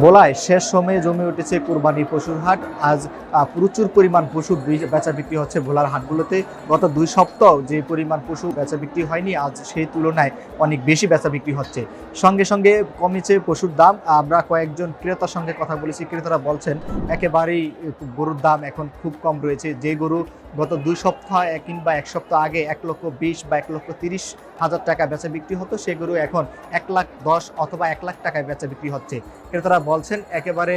ভোলায় শেষ সময়ে জমে উঠেছে কোরবানি পশুর হাট। আজ প্রচুর পরিমাণ পশু বেচা বিক্রি হচ্ছে ভোলার হাটগুলোতে। গত দুই সপ্তাহ যে পরিমাণ পশু বেচা বিক্রি হয়নি, আজ সেই তুলনায় অনেক বেশি বেচা বিক্রি হচ্ছে। সঙ্গে সঙ্গে কমেছে পশুর দাম। আমরা কয়েকজন ক্রেতার সঙ্গে কথা বলেছি। ক্রেতারা বলছেন, একেবারেই গরুর দাম এখন খুব কম রয়েছে। যে গরু গত দুই সপ্তাহ কিংবা এক সপ্তাহ আগে এক লক্ষ বিশ বা এক লক্ষ তিরিশ হাজার টাকা বেচা বিক্রি হতো, সে গরু এখন এক লাখ দশ অথবা এক লাখ টাকায় বেচা বিক্রি হচ্ছে। ক্রেতারা বলছেন একেবারে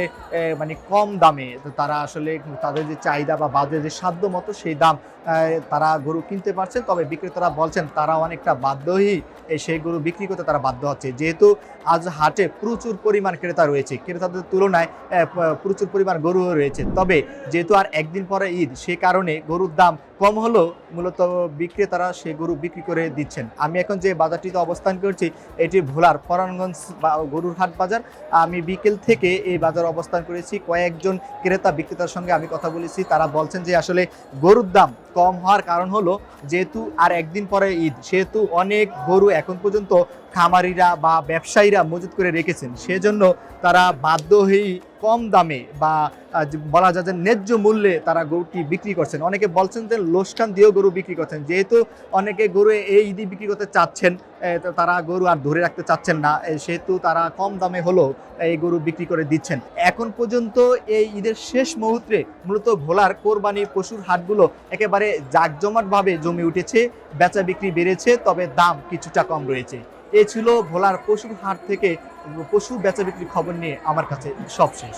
মানে কম দামে তারা আসলে তাদের যে চাহিদা বা বাজে যে সাধ্য মতো সেই দাম তারা গরু কিনতে পারছেন। তবে বিক্রেতারা বলছেন তারা অনেকটা বাধ্যই এই সেই গরু বিক্রি করতে তারা বাধ্য হচ্ছে। যেহেতু আজ হাটে প্রচুর পরিমাণ ক্রেতা রয়েছে, ক্রেতাদের তুলনায় প্রচুর পরিমাণ গরুও রয়েছে। তবে যেহেতু আর একদিন পরে ঈদ, সে কারণে গরুর দাম কম হলেও মূলত বিক্রেতারা সেই গরু বিক্রি করে দিচ্ছেন। আমি এখন যে বাজারটিতে অবস্থান করছি, এটি ভোলার ফরানগঞ্জ বা গরুর হাট বাজার। আমি বিকেল থেকে এই বাজার অবস্থান করেছি। কয়েকজন ক্রেতা বিক্রেতার সঙ্গে আমি কথা বলেছি। তারা বলছেন যে আসলে গরুর দাম কম হওয়ার কারণ হলো যেহেতু আর একদিন পরে ঈদ, সেহেতু অনেক গরু এখন পর্যন্ত খামারিরা বা ব্যবসায়ীরা মজুত করে রেখেছেন। সেজন্য তারা বাধ্য হয়েই কম দামে বা বলা যায় যে ন্যায্য মূল্যে তারা গরুটি বিক্রি করছেন। অনেকে বলছেন যে লোসকান দিয়েও গরু বিক্রি করছেন। যেহেতু অনেকে গরু এই ঈদি বিক্রি করতে চাচ্ছেন তারা গরু আর ধরে রাখতে চাচ্ছেন না। সেহেতু তারা কম দামে হলেও এই গরু বিক্রি করে দিচ্ছেন। এখন পর্যন্ত এই ঈদের শেষ মুহূর্তে মূলত ভোলার কোরবানি পশুর হাটগুলো একেবারে জাঁকজমাটভাবে জমে উঠেছে, বেচা বিক্রি বেড়েছে, তবে দাম কিছুটা কম রয়েছে। এ ছিল ভোলার পশুর হাট থেকে পশু বেচা বিক্রির খবর নিয়ে আমার কাছে সব শেষ